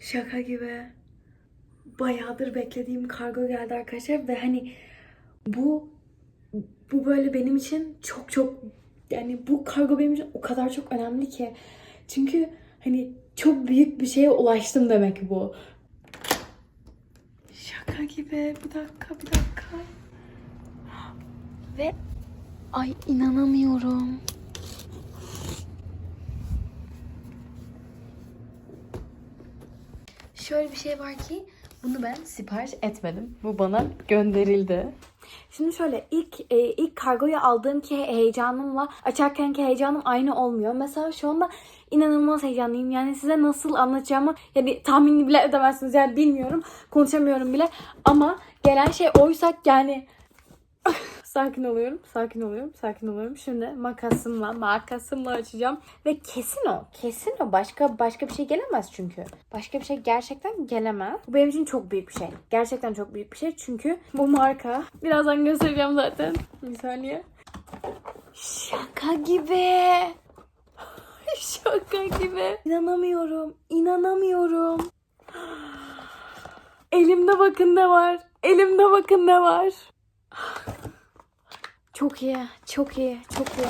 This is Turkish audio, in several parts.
Şaka gibi. Bayağıdır beklediğim kargo geldi arkadaşlar ve hani bu bu böyle benim için çok çok yani bu kargo benim için o kadar çok önemli ki. Çünkü hani çok büyük bir şeye ulaştım demek bu. Şaka gibi. Bir dakika, bir dakika. Ve ay inanamıyorum. Şöyle bir şey var ki bunu ben sipariş etmedim. Bu bana gönderildi. Şimdi şöyle ilk e, ilk kargoyu aldığım ki heyecanımla açarkenki heyecanım aynı olmuyor. Mesela şu anda inanılmaz heyecanlıyım. Yani size nasıl anlatacağımı yani tahmin bile edemezsiniz. Yani bilmiyorum. Konuşamıyorum bile. Ama gelen şey oysak yani sakin oluyorum, sakin oluyorum, sakin oluyorum. Şimdi makasımla, makasımla açacağım ve kesin o, kesin o. Başka başka bir şey gelemez çünkü. Başka bir şey gerçekten gelemez. Bu benim için çok büyük bir şey. Gerçekten çok büyük bir şey çünkü bu marka. Birazdan göstereceğim zaten. Bir saniye. Şaka gibi. Şaka gibi. İnanamıyorum. İnanamıyorum. Elimde bakın ne var. Elimde bakın ne var. Çok iyi, çok iyi, çok iyi.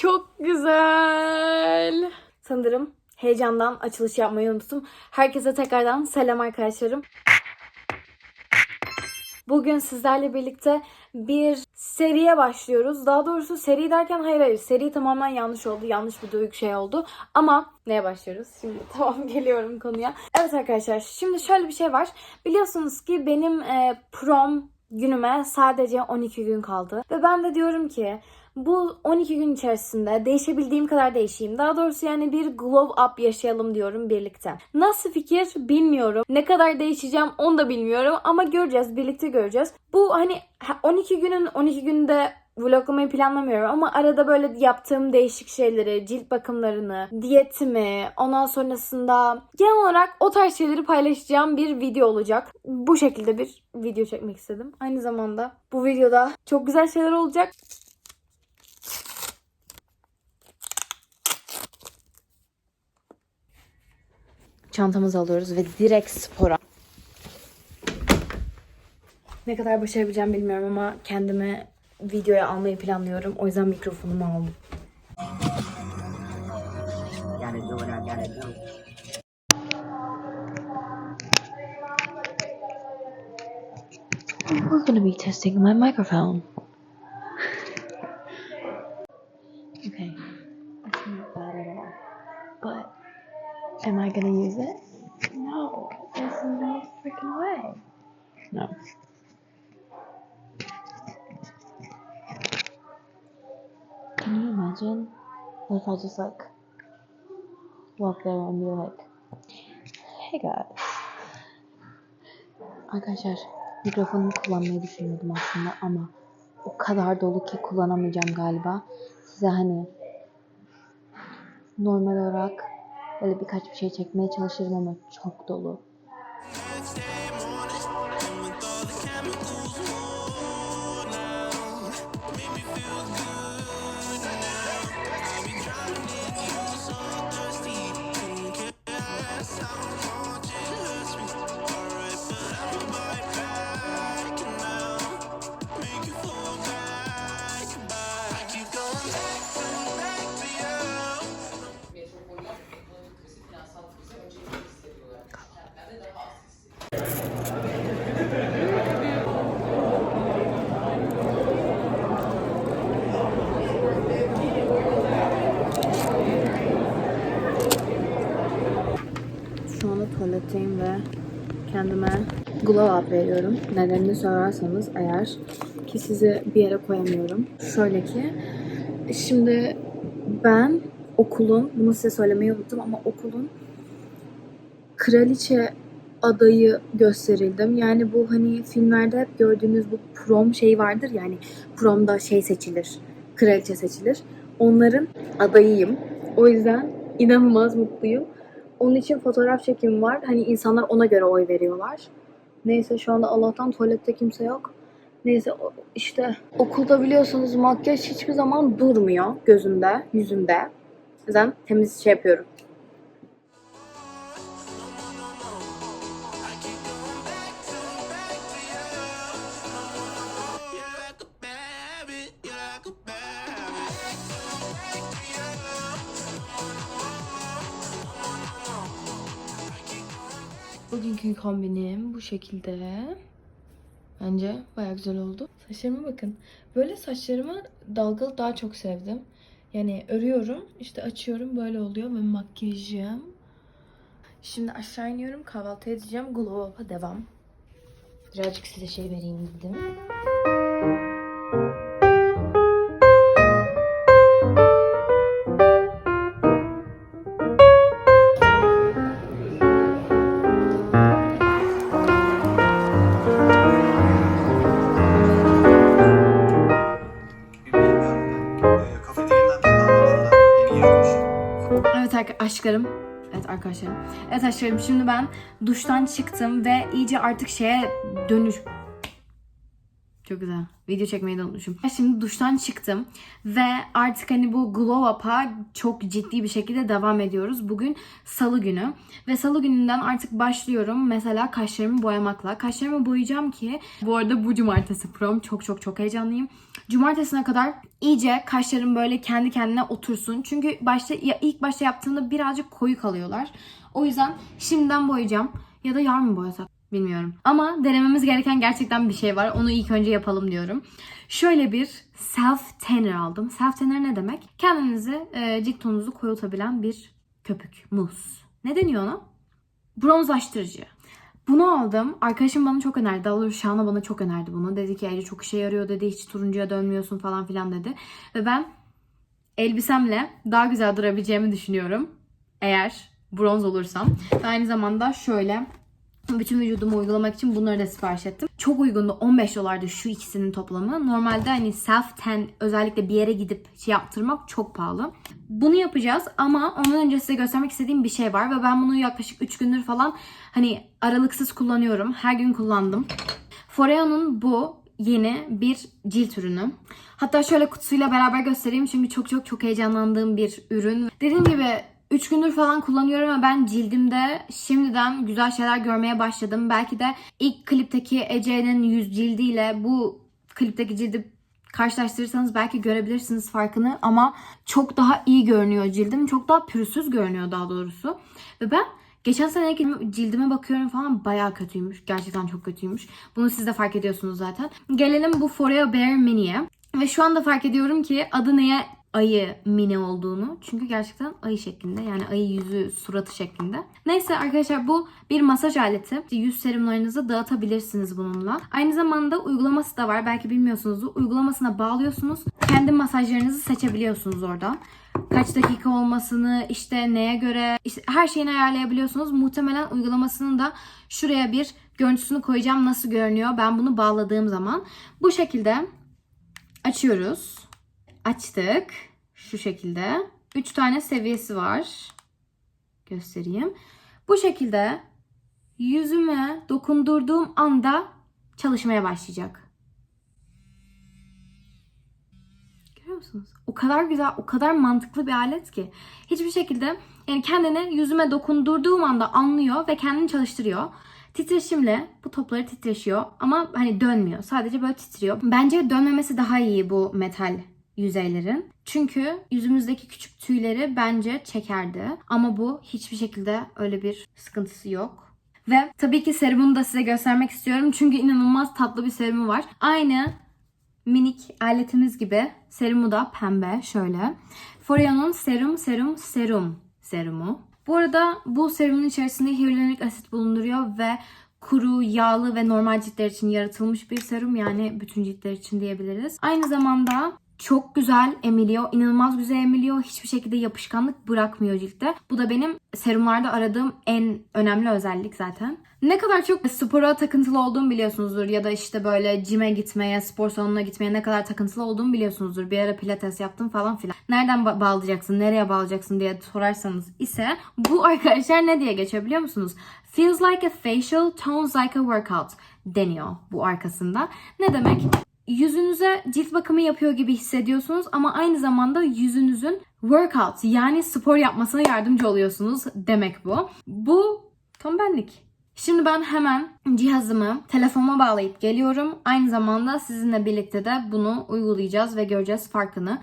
Çok güzel. Sanırım heyecandan açılış yapmayı unuttum. Herkese tekrardan selam arkadaşlarım. Bugün sizlerle birlikte bir seriye başlıyoruz. Daha doğrusu seri derken hayır hayır seri tamamen yanlış oldu. Yanlış bir duygu şey oldu. Ama neye başlıyoruz? Şimdi tamam geliyorum konuya. Evet arkadaşlar şimdi şöyle bir şey var. Biliyorsunuz ki benim e, prom günüme sadece 12 gün kaldı. Ve ben de diyorum ki bu 12 gün içerisinde değişebildiğim kadar değişeyim. Daha doğrusu yani bir glow up yaşayalım diyorum birlikte. Nasıl fikir bilmiyorum. Ne kadar değişeceğim onu da bilmiyorum ama göreceğiz. Birlikte göreceğiz. Bu hani 12 günün 12 günde vloglamayı planlamıyorum ama arada böyle yaptığım değişik şeyleri, cilt bakımlarını, diyetimi, ondan sonrasında genel olarak o tarz şeyleri paylaşacağım bir video olacak. Bu şekilde bir video çekmek istedim. Aynı zamanda bu videoda çok güzel şeyler olacak. Çantamızı alıyoruz ve direkt spora. Ne kadar başarabileceğim bilmiyorum ama kendimi videoya almayı planlıyorum. O yüzden mikrofonumu aldım. Gotta do what I gotta. We're gonna be testing my microphone. okay, that's not bad at all. But am I gonna use it? No, there's no freaking way. No. İmagine if I just like walk there and be like, hey guys. Arkadaşlar mikrofonu kullanmayı düşünüyordum aslında ama o kadar dolu ki kullanamayacağım galiba. Size hani normal olarak böyle birkaç bir şey çekmeye çalışırım ama çok dolu. Veriyorum. Nedenini sorarsanız eğer ki sizi bir yere koyamıyorum. Şöyle ki şimdi ben okulun, bunu size söylemeyi unuttum ama okulun kraliçe adayı gösterildim. Yani bu hani filmlerde hep gördüğünüz bu prom şey vardır yani promda şey seçilir, kraliçe seçilir. Onların adayıyım. O yüzden inanılmaz mutluyum. Onun için fotoğraf çekimi var. Hani insanlar ona göre oy veriyorlar. Neyse şu anda Allah'tan tuvalette kimse yok. Neyse işte okulda biliyorsunuz makyaj hiçbir zaman durmuyor gözümde, yüzümde. O yüzden temiz şey yapıyorum. Bugünkü kombinim bu şekilde. Bence bayağı güzel oldu. Saçlarıma bakın. Böyle saçlarımı dalgalı daha çok sevdim. Yani örüyorum, işte açıyorum böyle oluyor ve makyajım. Şimdi aşağı iniyorum, kahvaltı edeceğim. Glow Up'a devam. Birazcık size şey vereyim dedim. Aşklarım. Evet arkadaşlarım. Evet aşklarım şimdi ben duştan çıktım ve iyice artık şeye dönüş... Çok güzel. Video çekmeyi de unutmuşum. Şimdi duştan çıktım ve artık hani bu glow up'a çok ciddi bir şekilde devam ediyoruz. Bugün salı günü ve salı gününden artık başlıyorum. Mesela kaşlarımı boyamakla. Kaşlarımı boyayacağım ki bu arada bu cumartesi prom. Çok çok çok heyecanlıyım. Cumartesine kadar iyice kaşlarım böyle kendi kendine otursun. Çünkü başta ya ilk başta yaptığımda birazcık koyu kalıyorlar. O yüzden şimdiden boyayacağım. Ya da yarın mı boyasak? Bilmiyorum. Ama denememiz gereken gerçekten bir şey var. Onu ilk önce yapalım diyorum. Şöyle bir self tanner aldım. Self tanner ne demek? Kendinizi e, cilt tonunuzu koyultabilen bir köpük, mus. Ne deniyor ona? Bronzlaştırıcı. Bunu aldım. Arkadaşım bana çok önerdi. Daha doğrusu Şahane bana çok önerdi bunu. Dedi ki Ece çok işe yarıyor dedi. Hiç turuncuya dönmüyorsun falan filan dedi. Ve ben elbisemle daha güzel durabileceğimi düşünüyorum. Eğer bronz olursam. Ve aynı zamanda şöyle bütün vücudumu uygulamak için bunları da sipariş ettim. Çok uygundu. 15 dolardı şu ikisinin toplamı. Normalde hani self tan özellikle bir yere gidip şey yaptırmak çok pahalı. Bunu yapacağız ama ondan önce size göstermek istediğim bir şey var ve ben bunu yaklaşık 3 gündür falan hani aralıksız kullanıyorum. Her gün kullandım. Foreo'nun bu yeni bir cilt ürünü. Hatta şöyle kutusuyla beraber göstereyim çünkü çok çok çok heyecanlandığım bir ürün. Dediğim gibi 3 gündür falan kullanıyorum ve ben cildimde şimdiden güzel şeyler görmeye başladım. Belki de ilk klipteki Ece'nin yüz cildiyle bu klipteki cildi karşılaştırırsanız belki görebilirsiniz farkını ama çok daha iyi görünüyor cildim. Çok daha pürüzsüz görünüyor daha doğrusu. Ve ben geçen seneki cildime bakıyorum falan bayağı kötüymüş. Gerçekten çok kötüymüş. Bunu siz de fark ediyorsunuz zaten. Gelelim bu Foreo Bare Mini'ye. Ve şu anda fark ediyorum ki adı neye ayı mini olduğunu. Çünkü gerçekten ayı şeklinde. Yani ayı yüzü suratı şeklinde. Neyse arkadaşlar bu bir masaj aleti. Yüz serumlarınızı dağıtabilirsiniz bununla. Aynı zamanda uygulaması da var. Belki bilmiyorsunuzdur. Uygulamasına bağlıyorsunuz. Kendi masajlarınızı seçebiliyorsunuz oradan. Kaç dakika olmasını, işte neye göre, işte her şeyini ayarlayabiliyorsunuz. Muhtemelen uygulamasının da şuraya bir görüntüsünü koyacağım nasıl görünüyor. Ben bunu bağladığım zaman. Bu şekilde açıyoruz. Açtık. Şu şekilde. 3 tane seviyesi var. Göstereyim. Bu şekilde yüzüme dokundurduğum anda çalışmaya başlayacak. Görüyor musunuz? O kadar güzel, o kadar mantıklı bir alet ki. Hiçbir şekilde yani kendini yüzüme dokundurduğum anda anlıyor ve kendini çalıştırıyor. Titreşimle bu topları titreşiyor ama hani dönmüyor. Sadece böyle titriyor. Bence dönmemesi daha iyi bu metal yüzeylerin. Çünkü yüzümüzdeki küçük tüyleri bence çekerdi. Ama bu hiçbir şekilde öyle bir sıkıntısı yok. Ve tabii ki serumunu da size göstermek istiyorum. Çünkü inanılmaz tatlı bir serumu var. Aynı minik aletimiz gibi serumu da pembe şöyle. Foreo'nun serum serum serum serumu. Bu arada bu serumun içerisinde hyaluronik asit bulunduruyor ve kuru, yağlı ve normal ciltler için yaratılmış bir serum. Yani bütün ciltler için diyebiliriz. Aynı zamanda çok güzel emiliyor. inanılmaz güzel emiliyor. Hiçbir şekilde yapışkanlık bırakmıyor ciltte. Bu da benim serumlarda aradığım en önemli özellik zaten. Ne kadar çok spora takıntılı olduğumu biliyorsunuzdur. Ya da işte böyle cime gitmeye, spor salonuna gitmeye ne kadar takıntılı olduğumu biliyorsunuzdur. Bir ara pilates yaptım falan filan. Nereden ba- bağlayacaksın, nereye bağlayacaksın diye sorarsanız ise bu arkadaşlar ne diye geçiyor biliyor musunuz? Feels like a facial, tones like a workout deniyor bu arkasında. Ne demek? Yüzünüze cilt bakımı yapıyor gibi hissediyorsunuz ama aynı zamanda yüzünüzün workout yani spor yapmasına yardımcı oluyorsunuz demek bu. Bu tam benlik. Şimdi ben hemen cihazımı telefonuma bağlayıp geliyorum. Aynı zamanda sizinle birlikte de bunu uygulayacağız ve göreceğiz farkını.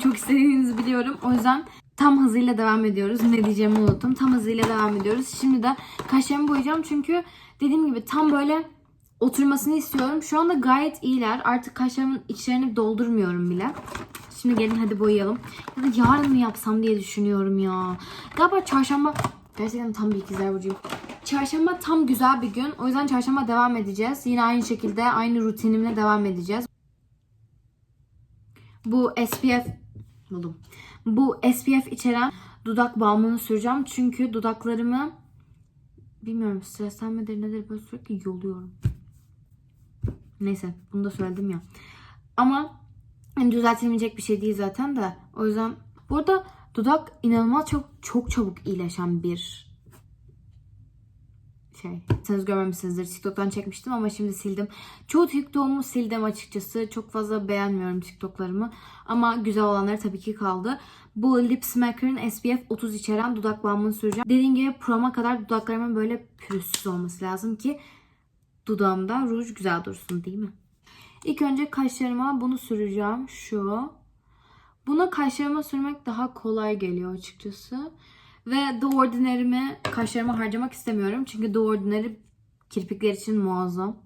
Çok istediğinizi biliyorum. O yüzden tam hızıyla devam ediyoruz. Ne diyeceğimi unuttum. Tam hızıyla devam ediyoruz. Şimdi de kaşlarımı boyayacağım çünkü dediğim gibi tam böyle oturmasını istiyorum. Şu anda gayet iyiler. Artık kaşlarımın içlerini doldurmuyorum bile. Şimdi gelin hadi boyayalım. Ya da yarın mı yapsam diye düşünüyorum ya. Galiba çarşamba gerçekten tam bir ikizler burcuyum. Çarşamba tam güzel bir gün. O yüzden çarşamba devam edeceğiz. Yine aynı şekilde aynı rutinimle devam edeceğiz. Bu SPF buldum. Bu SPF içeren dudak balmını süreceğim. Çünkü dudaklarımı bilmiyorum stresten midir nedir böyle sürekli yoluyorum. Neyse bunu da söyledim ya. Ama hani düzeltilmeyecek bir şey değil zaten de. O yüzden burada dudak inanılmaz çok çok çabuk iyileşen bir şey. Siz görmemişsinizdir. TikTok'tan çekmiştim ama şimdi sildim. Çoğu TikTok'umu sildim açıkçası. Çok fazla beğenmiyorum TikTok'larımı. Ama güzel olanları tabii ki kaldı. Bu Lip Smacker'ın SPF 30 içeren dudak balmını süreceğim. Dediğim gibi proma kadar dudaklarımın böyle pürüzsüz olması lazım ki dudağımda ruj güzel dursun değil mi? İlk önce kaşlarıma bunu süreceğim. Şu. Bunu kaşlarıma sürmek daha kolay geliyor açıkçası. Ve The Ordinary'mi kaşlarıma harcamak istemiyorum. Çünkü The Ordinary kirpikler için muazzam.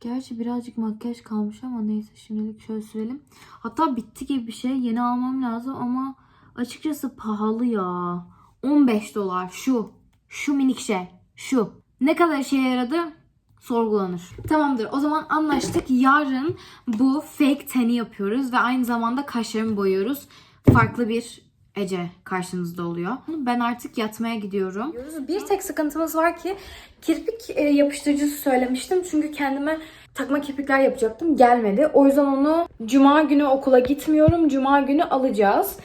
Gerçi birazcık makyaj kalmış ama neyse şimdilik şöyle sürelim. Hatta bitti gibi bir şey. Yeni almam lazım ama açıkçası pahalı ya. 15 dolar şu. Şu minik şey. Şu. Ne kadar işe yaradı? sorgulanır. Tamamdır. O zaman anlaştık. Yarın bu fake ten'i yapıyoruz ve aynı zamanda kaşlarımı boyuyoruz. Farklı bir Ece karşınızda oluyor. Ben artık yatmaya gidiyorum. Bir tek sıkıntımız var ki kirpik e, yapıştırıcısı söylemiştim. Çünkü kendime takma kirpikler yapacaktım. Gelmedi. O yüzden onu cuma günü okula gitmiyorum. Cuma günü alacağız.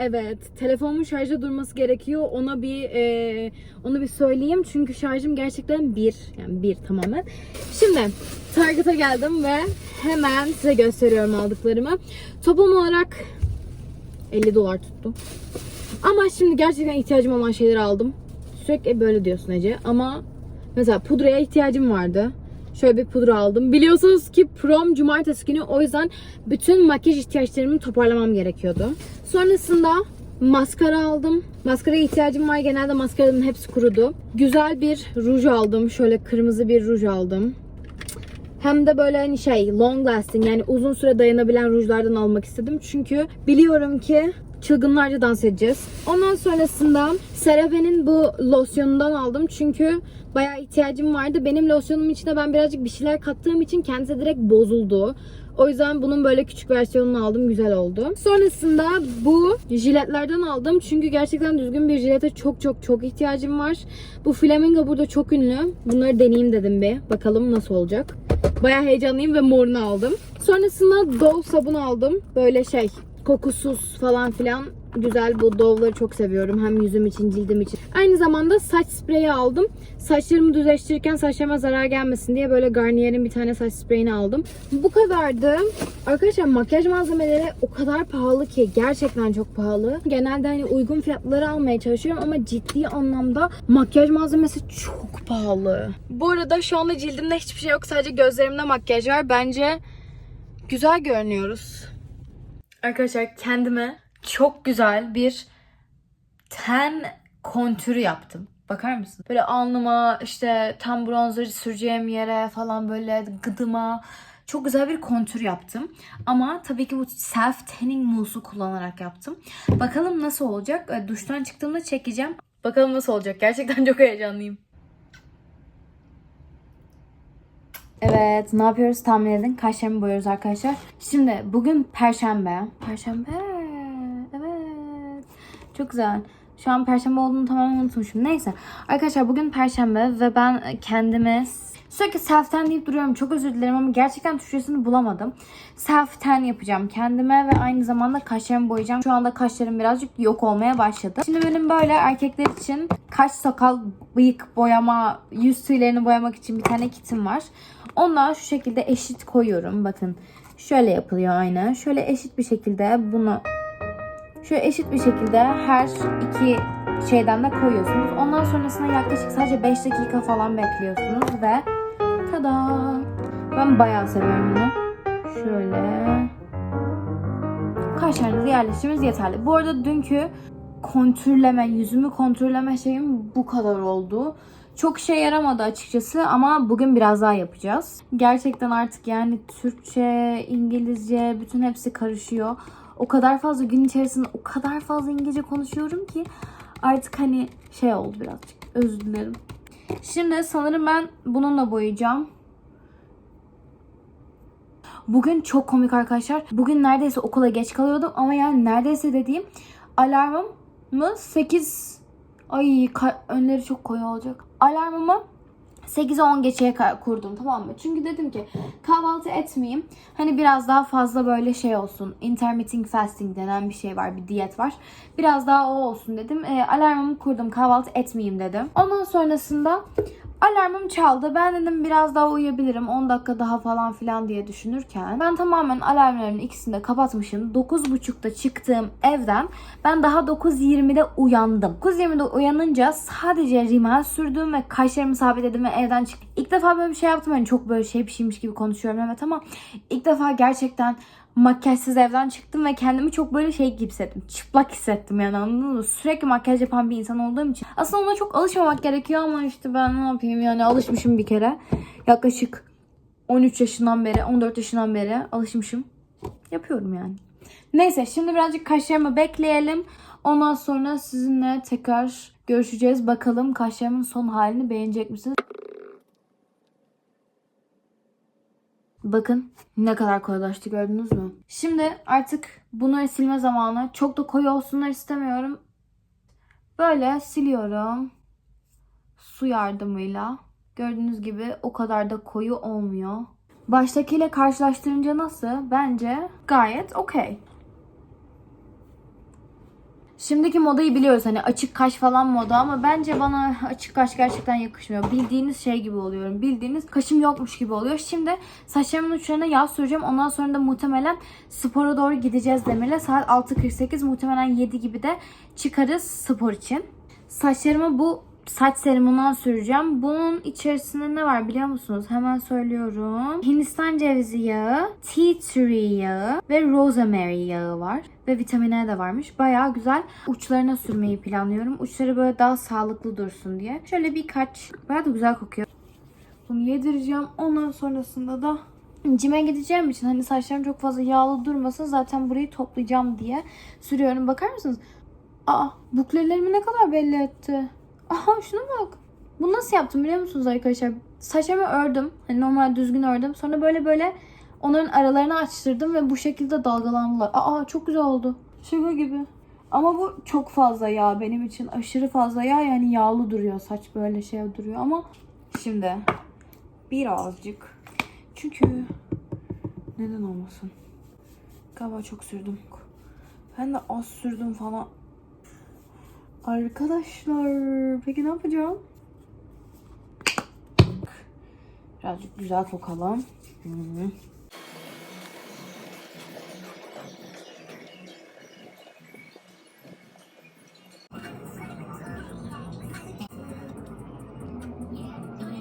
Evet, telefonumun şarjda durması gerekiyor. Ona bir e, onu bir söyleyeyim çünkü şarjım gerçekten bir, yani bir tamamen. Şimdi Target'a geldim ve hemen size gösteriyorum aldıklarımı. Toplam olarak 50 dolar tuttu. Ama şimdi gerçekten ihtiyacım olan şeyleri aldım. Sürekli böyle diyorsun Ece ama mesela pudraya ihtiyacım vardı. Şöyle bir pudra aldım. Biliyorsunuz ki prom cumartesi günü o yüzden bütün makyaj ihtiyaçlarımı toparlamam gerekiyordu. Sonrasında maskara aldım. Maskaraya ihtiyacım var. Genelde maskaraların hepsi kurudu. Güzel bir ruj aldım. Şöyle kırmızı bir ruj aldım. Hem de böyle hani şey long lasting yani uzun süre dayanabilen rujlardan almak istedim. Çünkü biliyorum ki çılgınlarca dans edeceğiz. Ondan sonrasında CeraVe'nin bu losyonundan aldım. Çünkü bayağı ihtiyacım vardı. Benim losyonum içine ben birazcık bir şeyler kattığım için kendisi direkt bozuldu. O yüzden bunun böyle küçük versiyonunu aldım. Güzel oldu. Sonrasında bu jiletlerden aldım. Çünkü gerçekten düzgün bir jilete çok çok çok ihtiyacım var. Bu Flamingo burada çok ünlü. Bunları deneyeyim dedim bir. Bakalım nasıl olacak. Bayağı heyecanlıyım ve morunu aldım. Sonrasında Dove sabun aldım. Böyle şey kokusuz falan filan güzel bu Dove'ları çok seviyorum. Hem yüzüm için, cildim için. Aynı zamanda saç spreyi aldım. Saçlarımı düzleştirirken saçlarıma zarar gelmesin diye böyle Garnier'in bir tane saç spreyini aldım. Bu kadardı. Arkadaşlar makyaj malzemeleri o kadar pahalı ki gerçekten çok pahalı. Genelde hani uygun fiyatları almaya çalışıyorum ama ciddi anlamda makyaj malzemesi çok pahalı. Bu arada şu anda cildimde hiçbir şey yok. Sadece gözlerimde makyaj var. Bence güzel görünüyoruz. Arkadaşlar kendime çok güzel bir ten kontürü yaptım. Bakar mısın? Böyle alnıma işte tam bronzer süreceğim yere falan böyle gıdıma çok güzel bir kontür yaptım. Ama tabii ki bu self tanning mouse'u kullanarak yaptım. Bakalım nasıl olacak? E, Duştan çıktığımda çekeceğim. Bakalım nasıl olacak? Gerçekten çok heyecanlıyım. Evet, ne yapıyoruz tahmin edin. Kaşlarımı boyuyoruz arkadaşlar. Şimdi bugün perşembe. Perşembe. Çok güzel. Şu an perşembe olduğunu tamamen unutmuşum. Neyse. Arkadaşlar bugün perşembe ve ben kendime sürekli self tan deyip duruyorum. Çok özür dilerim ama gerçekten Türkçesini bulamadım. Self tan yapacağım kendime ve aynı zamanda kaşlarımı boyayacağım. Şu anda kaşlarım birazcık yok olmaya başladı. Şimdi benim böyle erkekler için kaş, sakal, bıyık boyama, yüz tüylerini boyamak için bir tane kitim var. Ondan şu şekilde eşit koyuyorum. Bakın şöyle yapılıyor aynı. Şöyle eşit bir şekilde bunu şöyle eşit bir şekilde her iki şeyden de koyuyorsunuz. Ondan sonrasında yaklaşık sadece 5 dakika falan bekliyorsunuz ve tada! Ben bayağı seviyorum bunu. Şöyle kaşlarınızı yerleştirmeniz yeterli. Bu arada dünkü kontürleme, yüzümü kontürleme şeyim bu kadar oldu. Çok işe yaramadı açıkçası ama bugün biraz daha yapacağız. Gerçekten artık yani Türkçe, İngilizce bütün hepsi karışıyor. O kadar fazla gün içerisinde o kadar fazla İngilizce konuşuyorum ki artık hani şey oldu birazcık. Özür dilerim. Şimdi sanırım ben bununla boyayacağım. Bugün çok komik arkadaşlar. Bugün neredeyse okula geç kalıyordum ama yani neredeyse dediğim alarmımı 8 ay önleri çok koyu olacak. Alarmımı 8'e 10 geçeye kurdum tamam mı? Çünkü dedim ki kahvaltı etmeyeyim. Hani biraz daha fazla böyle şey olsun. Intermittent fasting denen bir şey var. Bir diyet var. Biraz daha o olsun dedim. E, alarmımı kurdum. Kahvaltı etmeyeyim dedim. Ondan sonrasında alarmım çaldı. Ben dedim biraz daha uyuyabilirim. 10 dakika daha falan filan diye düşünürken ben tamamen alarmların ikisini de kapatmışım. 9.30'da çıktığım evden ben daha 9.20'de uyandım. 9.20'de uyanınca sadece rimel sürdüm ve kaşlarımı sabitledim ve evden çıktım. İlk defa böyle bir şey yaptım. Hani çok böyle şey bir gibi konuşuyorum evet ama ilk defa gerçekten makyajsız evden çıktım ve kendimi çok böyle şey gibi hissettim. Çıplak hissettim yani anladın mı? Sürekli makyaj yapan bir insan olduğum için. Aslında ona çok alışmamak gerekiyor ama işte ben ne yapayım yani alışmışım bir kere. Yaklaşık 13 yaşından beri, 14 yaşından beri alışmışım. Yapıyorum yani. Neyse şimdi birazcık kaşlarımı bekleyelim. Ondan sonra sizinle tekrar görüşeceğiz. Bakalım kaşlarımın son halini beğenecek misiniz? Bakın ne kadar koyulaştı gördünüz mü? Şimdi artık bunları silme zamanı. Çok da koyu olsunlar istemiyorum. Böyle siliyorum. Su yardımıyla. Gördüğünüz gibi o kadar da koyu olmuyor. Baştakiyle karşılaştırınca nasıl? Bence gayet okey. Şimdiki modayı biliyoruz hani açık kaş falan moda ama bence bana açık kaş gerçekten yakışmıyor. Bildiğiniz şey gibi oluyorum. Bildiğiniz kaşım yokmuş gibi oluyor. Şimdi saçlarımın uçlarına yağ süreceğim. Ondan sonra da muhtemelen spora doğru gideceğiz Demir'le. Saat 6.48 muhtemelen 7 gibi de çıkarız spor için. Saçlarıma bu saç serumundan süreceğim. Bunun içerisinde ne var biliyor musunuz? Hemen söylüyorum. Hindistan cevizi yağı, tea tree yağı ve rosemary yağı var. Ve vitamin E de varmış. Bayağı güzel. Uçlarına sürmeyi planlıyorum. Uçları böyle daha sağlıklı dursun diye. Şöyle birkaç. Bayağı da güzel kokuyor. Bunu yedireceğim. Ondan sonrasında da cime gideceğim için hani saçlarım çok fazla yağlı durmasın zaten burayı toplayacağım diye sürüyorum. Bakar mısınız? Aa buklelerimi ne kadar belli etti. Aha şuna bak. Bunu nasıl yaptım biliyor musunuz arkadaşlar? Saçlarımı ördüm. Hani normal düzgün ördüm. Sonra böyle böyle onların aralarını açtırdım ve bu şekilde dalgalandılar. Aa çok güzel oldu. Şaka gibi. Ama bu çok fazla yağ benim için. Aşırı fazla yağ yani yağlı duruyor. Saç böyle şey duruyor ama şimdi birazcık. Çünkü neden olmasın? Galiba çok sürdüm. Ben de az sürdüm falan. Arkadaşlar peki ne yapacağım? Birazcık güzel kokalım. Hı -hı.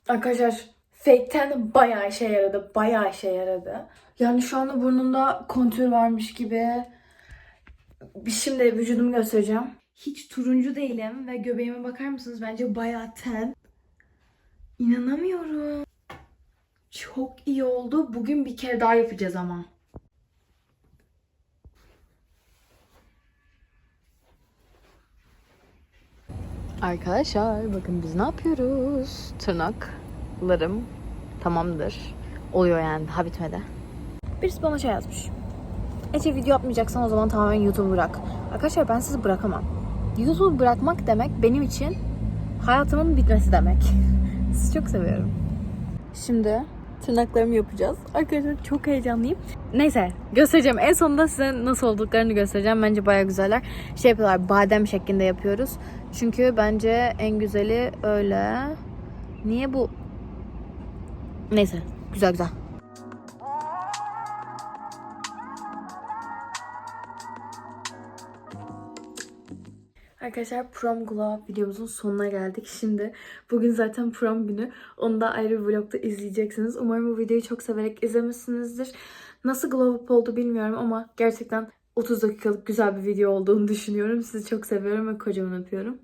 Arkadaşlar fake'ten bayağı işe yaradı. Bayağı işe yaradı. Yani şu anda burnumda kontür varmış gibi. Şimdi vücudumu göstereceğim. Hiç turuncu değilim ve göbeğime bakar mısınız? Bence bayağı ten. İnanamıyorum. Çok iyi oldu. Bugün bir kere daha yapacağız ama. Arkadaşlar bakın biz ne yapıyoruz? Tırnaklarım tamamdır. Oluyor yani daha bitmedi. Birisi bana şey yazmış. Ece video yapmayacaksan o zaman tamamen YouTube'u bırak. Arkadaşlar ben sizi bırakamam. YouTube'u bırakmak demek benim için hayatımın bitmesi demek. Sizi çok seviyorum. Şimdi tırnaklarımı yapacağız. Arkadaşlar çok heyecanlıyım. Neyse göstereceğim. En sonunda size nasıl olduklarını göstereceğim. Bence baya güzeller. Şey yapıyorlar badem şeklinde yapıyoruz. Çünkü bence en güzeli öyle. Niye bu? Neyse güzel güzel. Arkadaşlar prom glow videomuzun sonuna geldik. Şimdi bugün zaten prom günü. Onu da ayrı bir vlogda izleyeceksiniz. Umarım bu videoyu çok severek izlemişsinizdir. Nasıl glow up oldu bilmiyorum ama gerçekten 30 dakikalık güzel bir video olduğunu düşünüyorum. Sizi çok seviyorum ve kocaman öpüyorum.